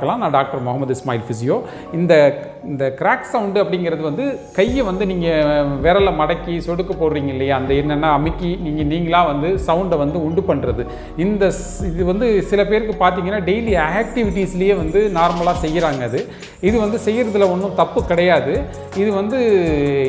பார்க்கலாம். நான் doctor Mohammed Ismail physio. இந்த இந்த கிராக் சவுண்டு அப்படிங்கிறது வந்து கையை வந்து நீங்கள் விரலை மடக்கி சொடுக்கு போடுறீங்க இல்லையா? அந்த என்னென்னா அமுக்கி நீங்கள் நீங்களாக வந்து சவுண்டை வந்து உண்டு பண்ணுறது இந்த இது வந்து சில பேருக்கு பார்த்தீங்கன்னா டெய்லி ஆக்டிவிட்டீஸ்லேயே வந்து நார்மலாக செய்கிறாங்க அது. இது வந்து செய்கிறதுல ஒன்றும் தப்பு கிடையாது. இது வந்து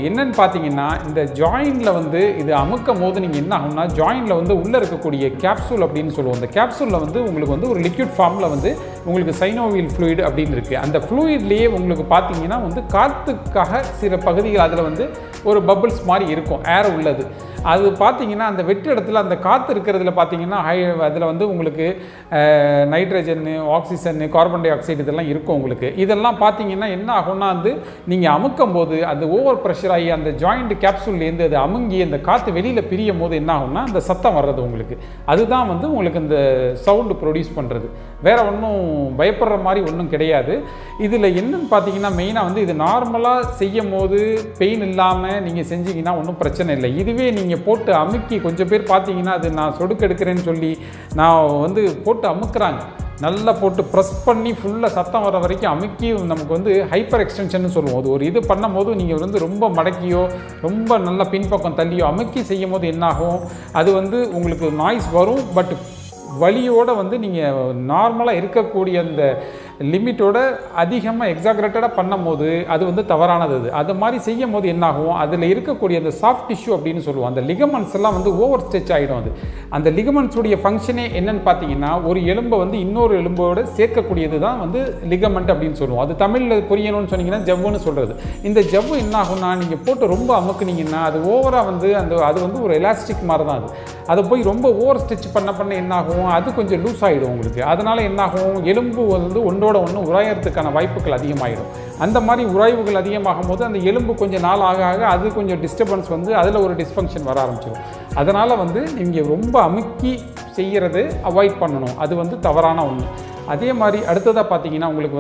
என்னன்னு பார்த்தீங்கன்னா இந்த ஜாயிண்டில் வந்து இது அமுக்கும் போது நீங்கள் என்ன ஆகும்னா ஜாயிண்டில் வந்து உள்ளே இருக்கக்கூடிய கேப்சூல் அப்படின்னு சொல்லுவோம். அந்த கேப்சூலில் வந்து உங்களுக்கு வந்து ஒரு லிக்விட் ஃபார்மில் வந்து உங்களுக்கு சைனோவியல் ஃப்ளூயிட் அப்படின்னு இருக்குது அந்த ஃப்ளூயிட்லேயே உங்களுக்கு பார்த்தீங்கன்னா வந்து காற்றுக்காக சில பகுதிகள் அதில் வந்து ஒரு பபுள்ஸ் மாதிரி இருக்கும் ஏர் உள்ளது. அது பார்த்தீங்கன்னா அந்த வெற்று இடத்துல அந்த காற்று இருக்கிறதுல பார்த்தீங்கன்னா ஹை அதில் வந்து உங்களுக்கு நைட்ரஜன்னு ஆக்சிஜன் கார்பன் டை ஆக்சைடு இதெல்லாம் இருக்கும் உங்களுக்கு. இதெல்லாம் பார்த்திங்கன்னா என்ன ஆகும்னா வந்து நீங்கள் அமுக்கும் போது அந்த ஓவர் ப்ரெஷர் ஆகி அந்த ஜாயிண்ட் கேப்சூல்லேருந்து அது அமுங்கி அந்த காற்று வெளியில் பிரியும் போது என்ன ஆகும்னா அந்த சத்தம் வர்றது உங்களுக்கு. அதுதான் வந்து உங்களுக்கு இந்த சவுண்டு ப்ரொடியூஸ் பண்ணுறது வேறு ஒன்றும் பயப்படுற மாதிரி ஒன்றும் கிடையாது. இதில் என்னன்னு பார்த்தீங்கன்னா மெயினாக வந்து இது நார்மலாக செய்யும் போது பெயின் இல்லாமல் நீங்கள் செஞ்சீங்கன்னா ஒன்றும் பிரச்சனை இல்லை. இதுவே நீங்கள் போட்டு அமுக்கி கொஞ்சம் பேர் பார்த்தீங்கன்னா அது நான் சொடுக்கெடுக்கிறேன்னு சொல்லி நான் வந்து போட்டு அமுக்குறாங்க. நல்லா போட்டு ப்ரெஸ் பண்ணி ஃபுல்லாக சத்தம் வர வரைக்கும் அமுக்கி நமக்கு வந்து ஹைப்பர் எக்ஸ்டென்ஷன் சொல்லுவோம். அது ஒரு இது பண்ணும் போது நீங்கள் வந்து ரொம்ப மடக்கியோ ரொம்ப நல்லா பின்பக்கம் தள்ளியோ அமுக்கி செய்யும் போது என்னாகும்? அது வந்து உங்களுக்கு நாய்ஸ் வரும் பட் வலியோட வந்து நீங்கள் நார்மலாக இருக்கக்கூடிய அந்த லிமிட்டோட அதிகமாக எக்ஸாக்ரேட்டடாக பண்ணும்போது அது வந்து தவறானது அது. அது மாதிரி செய்யும் போது என்னாகும்? அதில் இருக்கக்கூடிய அந்த சாஃப்ட் டிஷ்யூ அப்படின்னு சொல்லுவோம். அந்த லிகமெண்ட்ஸ் எல்லாம் வந்து ஓவர் ஸ்ட்ரெச் ஆகிடும் அது. அந்த லிகமெண்ட்ஸுடைய ஃபங்க்ஷனே என்னன்னு பார்த்தீங்கன்னா ஒரு எலும்பை வந்து இன்னொரு எலும்போடு சேர்க்கக்கூடியது தான் வந்து லிகமெண்ட் அப்படின்னு சொல்லுவோம். அது தமிழில் புரியணும்னு சொன்னீங்கன்னா ஜவ்வுன்னு சொல்கிறது இந்த ஜவ்வு என்னாகும்னா நீங்கள் போட்டு ரொம்ப அமுக்குனீங்கன்னா அது ஓவராக வந்து அந்த அது வந்து ஒரு எலாஸ்டிக் மாதிரி தான் அது. அதை போய் ரொம்ப ஓவர் ஸ்டிச் பண்ண பண்ண என்னாகும்? அது கொஞ்சம் லூஸ் ஆகிடும் உங்களுக்கு. அதனால் என்னாகும்? எலும்பு வந்து ஒன்றோட ஒன்றோட ஒன்று உராயறதுக்கான வாய்ப்புகள் அதிகமாகிடும் அந்த மாதிரி உராய்வுகள் அதிகமாகும் போது அந்த எலும்பு கொஞ்சம் நாள் ஆக ஆக அது கொஞ்சம் டிஸ்டர்பன்ஸ் வந்து அதில் ஒரு டிஸ்ஃபங்க்ஷன் வர ஆரம்பிச்சிடும் அதனால் வந்து நீங்கள் ரொம்ப அமுக்கி செய்கிறது அவாய்ட் பண்ணணும். அது வந்து தவறான ஒன்று அதே மாதிரி அடுத்ததாக பார்த்தீங்கன்னா உங்களுக்கு வந்து